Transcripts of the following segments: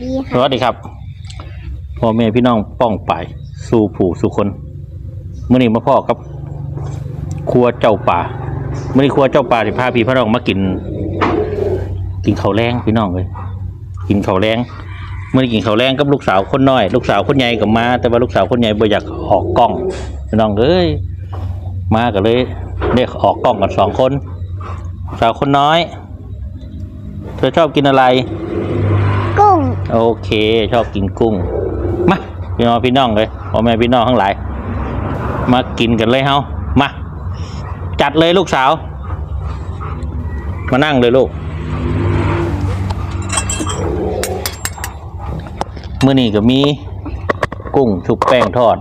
ดีสค่ะวัสดีครับพ่อแม่พี่น้องป้องไปสู่ผู้สู่คนเมื่อนี้มาพ่อกับ ครัวเจ้าป่าเมื่อนี้ครัวเจ้าป่าที่พาพี่พระน้องมากิน กินข้าวแรงพี่น้องเลยกินข้าวแรงเมื่อนี้กินข้าวแรงกับลูกสาวคนน้อย ลูกสาวคนใหญ่ก็มา แต่ว่าลูกสาวคนใหญ่บ่อยากออกกล้องพี่น้องเอ้ยมาก็เลยได้ออกกล้องกันสองคน สาวคนน้อย เธอชอบกินอะไร โอเค ชอบกินกุ้ง มาพี่น้องพี่น้องเลยพ่อแม่พี่น้องทั้งหลาย มากินกันเลยเฮามา จัดเลยลูกสาว มานั่งเลยลูกมื้อนี้ก็มีกุ้งชุบแป้งทอด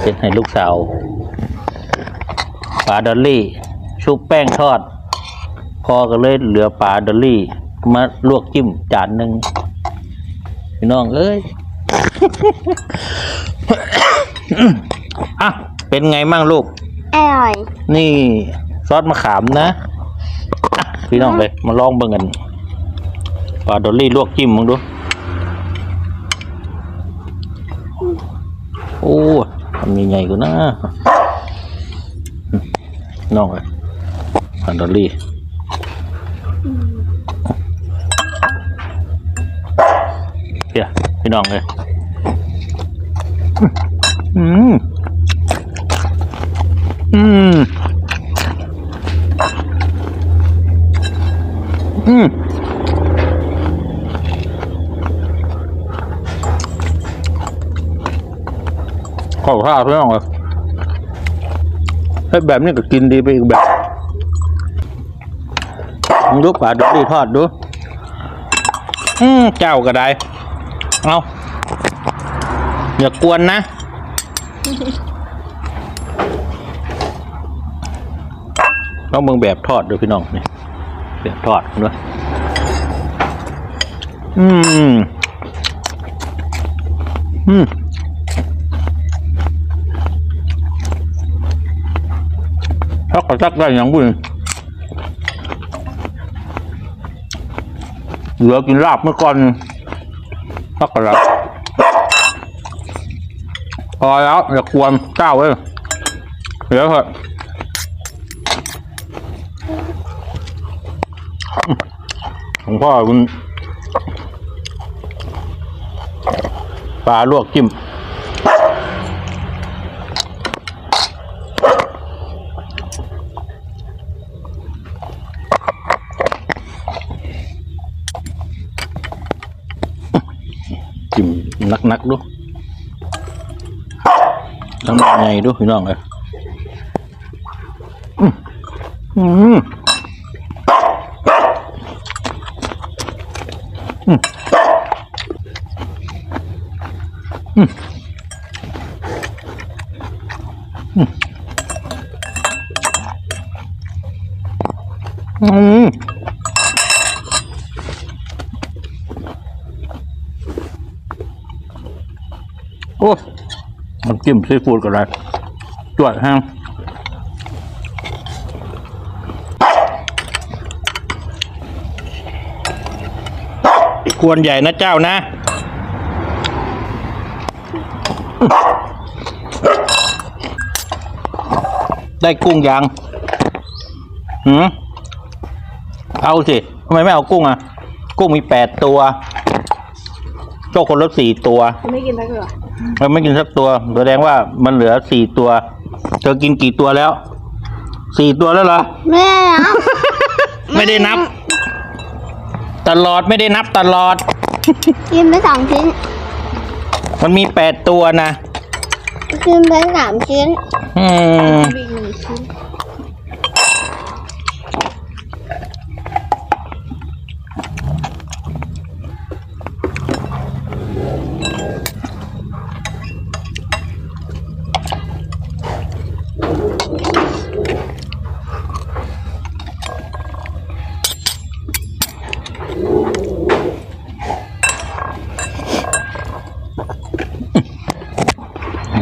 เสร็จให้ลูกสาวปลาดอลลี่ ชุบแป้งทอด พอก็เลยเหลือปลาดอลลี่ มาลวกจิ้มจานหนึ่ง พี่น้องเอ้ยอะเป็นไงมั่งลูก อร่อยนี่ซอสมะขามนะอะพี่น้องเลยมาลองเบิ่งกันปลาดอลลี่ลวกจิ้มมึงดู โอ้ทำใหญ่ๆกูนะอืมน้องเลยปลาดอลลี่เดี๋ยว พี่น้องเลยอืมอืมอืมขอท่าพี่น้องเลยเฮ้ยแบบนี้ก็กินดีไปอีกแบบมึงดูปลาดูดีทอดดู อืมเจ้าก็ได้ เอาอย่ากวนนะ ต้องมึงแบบทอดด้วยพี่น้องนี่แบบทอดด้วยอืม อืมถ้ากระซักได้อย่างบุญเหลือกินลาบเมื่อก่อน ถ้ากระซักพอแล้วอย่าควนเจ้าเว้ยเดี๋ยวเถอะของพ่อคุณปลาลวกจิ้ม จิ้มนักๆดูทำยังไงดูพี่น้องเลยอืมอืมอืม โอ้น้ำจิ้มซีฟู้ดก็ได้จวดแห้งควรใหญ่นะเจ้านะ ได้กุ้งยังหืมเอาสิทำไมไม่เอากุ้งอะ กุ้งมีแปดตัว โจ้คนละสี่ตัว ไม่กินสักเหร อมันไม่กินสักตัวแสดงว่ามันเหลือสี่ตัว เธอกินกี่ตัวแล้วสี่ตัวแล้วเหรอแม่นะไม่ได้นับ ตลอดไม่ได้นับตลอด กินไปสองชิ้น มันมีแปดตัวนะ กินไปสามชิ้นอืม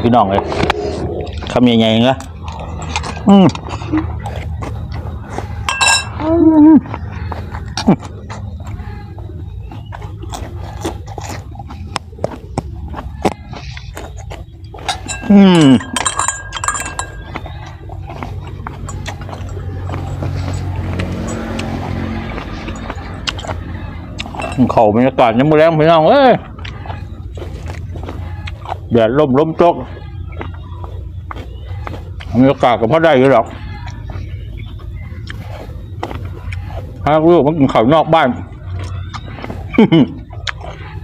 พี่น้องเลยคำใหญ่ๆเงี้อืมอืมเขาบรรยากาศยังไม่แรงพี่น้องเอ้ยแดดล่มล้มตก บรรยากาศก็พอได้อยู่หรอกถ้าลูกมันกินข้าวนอกบ้าน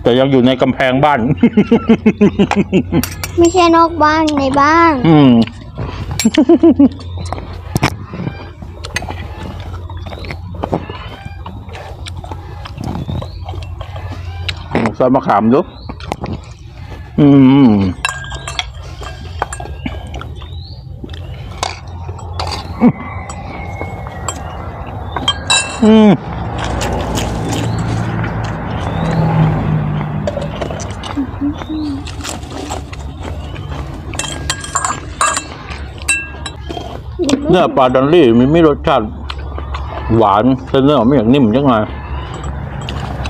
แต่ยังอยู่ในกำแพงบ้าน ไม่ใช่นอกบ้านในบ้าน อืมซอยมะขามดูอืม อืมเนื้อปลาดอลลี่มันมีรสชาติหวานแต่เนื้อไม่อย่างนิ่มจังไง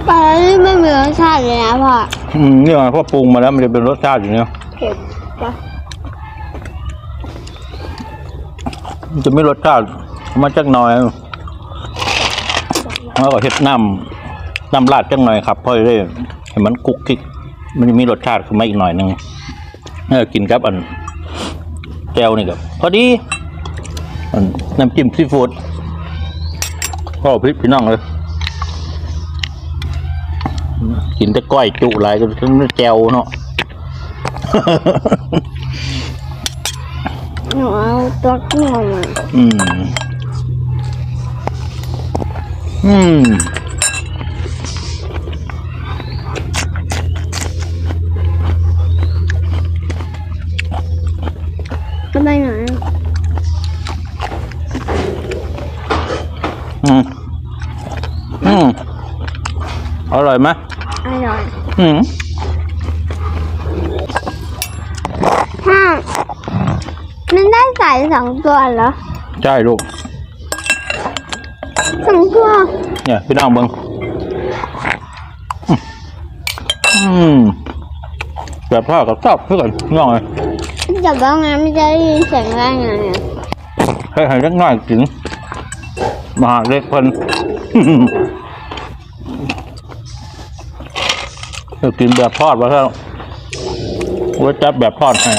ปลาที่ไม่มีรสชาติเลยนะพ่ออืมเนี่ยพอปรุงมาแล้วมันจะเป็นรสชาติอย่างเนี้ยเผ็ดปะมันจะไม่รสชาติมาจักหน่อย แล้วก็เห็ดน้ำน้ำราดจังหน่อยครับเพราะได้เห็นมันกุกกิกมันจะมีรสชาติขึ้นมาอีกหน่อยหนึงเออกินครับอันแก้วนี่กับพอดีอันน้ำจิ้มซีฟู้ดก็พริกพี่น้องเลยกินแต่ก้อยจุหลายก็ทั้งแจวเนาะหนูเอาตัวหนูมาอืม อืมก็ไม่หน่อยอืมอืมอร่อยไหมอร่อยอืมถ้ามันได้ใส่สองตัวเหรอ ใช่ลูก สองตัวเนี่ยพี่น้องเบิงอืมแบบพ่อกับชอบเพื่อนน้องเลยจับว่างั้นไม่จะได้ยินเสียงได้ไงอะให้ให้เล็กน้อยกินมหาเล็กเพิ่นจะกินแบบทอดวะครับว่าจับแบบทอดให้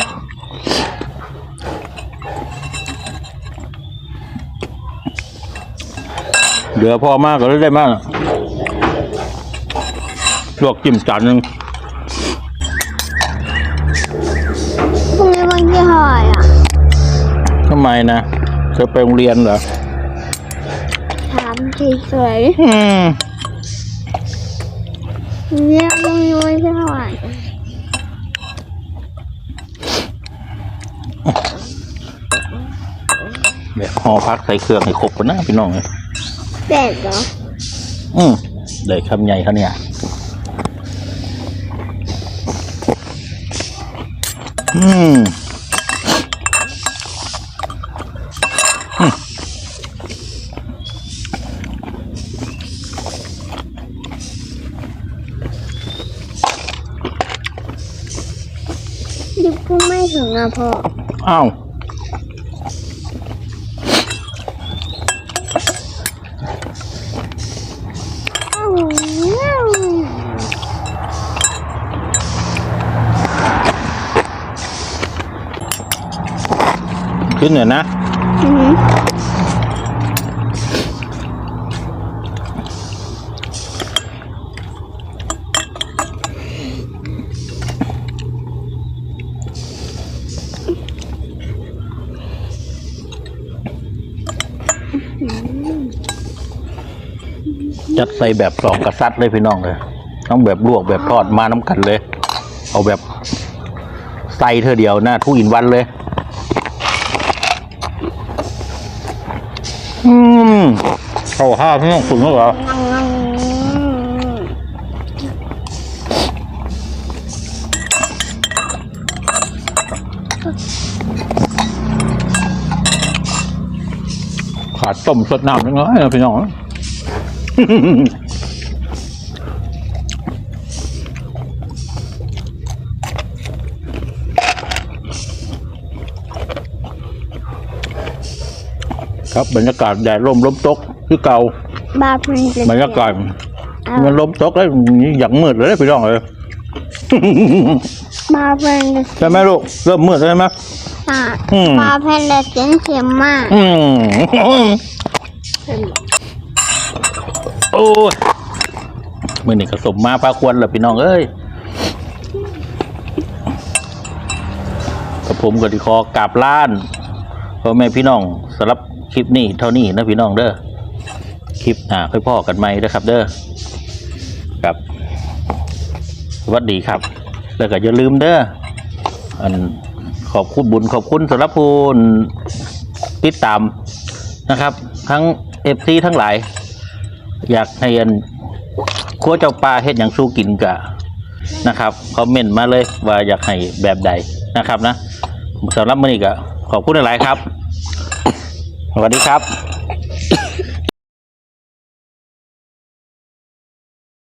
ลือพอมากก็เลยได้มากลวกจิ้มจานหนึ่งพรุ่งนี้วันที่เท่าไหร่อะทำไมนะจะไปโรงเรียนเหรอถามเฉยอืมๆเนี่ยพรุ่งนี้วันที่เท่าไหร่แบบห่อพักใส่เครื่องให้ครบกันนะพี่น้องเลย แปดเหรออืมได้คำใหญ่เขาเนี่ยอืมดิบก็ไม่ถึงอะพ่ออ้าว อ้าวว้าว ขึ้นเหนือนะจัดใส่แบบสองกษัตริย์เลยพี่น้องเลยต้องแบบลวกแบบทอดมาน้ำกันเลย เอาแบบใส่เธอเดียวหน้าทุกอินวันเลย อืมเข้าห้าพี่น้องคุณเหรอขาดต้มสดน้ำนิดหน้อยนะพี่น้อง ครับบรรยากาศแดดร่มลมตกคือเก่าบาเป็นเด็บรรยากาศเอามันลมตกแล้วอย่างมืดเลยพี่น้องเลยบาเป็นเด็กใช่ไหมลูกเริ่มมืดแล้วใช่ไหมอะอืมบาเป็นเด็กเสียงเข็มมากอืมโอ้ยมื่อนี้ก็สมมาพาควรแหละพี่น้องเอ้ยกับผมก็ที่คอกราบล้านพ่อแม่พี่น้องสำหรับ คลิปนี้เท่านี้นะพี่น้องเด้อคลิปหน้าค่อยพ่อกันไหมเด้อครับ เด้อครับสวัสดีครับ แล้วก็อย่าลืมเด้ออันขอบคุณบุญขอบคุณสำหรับผู้ติดตามนะครับ ทั้งเอฟซีทั้งหลาย อยากให้อันครัวเจ้าปลาเฮ็ดอย่างสู้กินกะนะครับคอมเมนต์มาเลยว่าอยากให้แบบใดนะครับนะสำหรับมื้อนี้ก็ขอบคุณหลายครับ สวัสดีครับ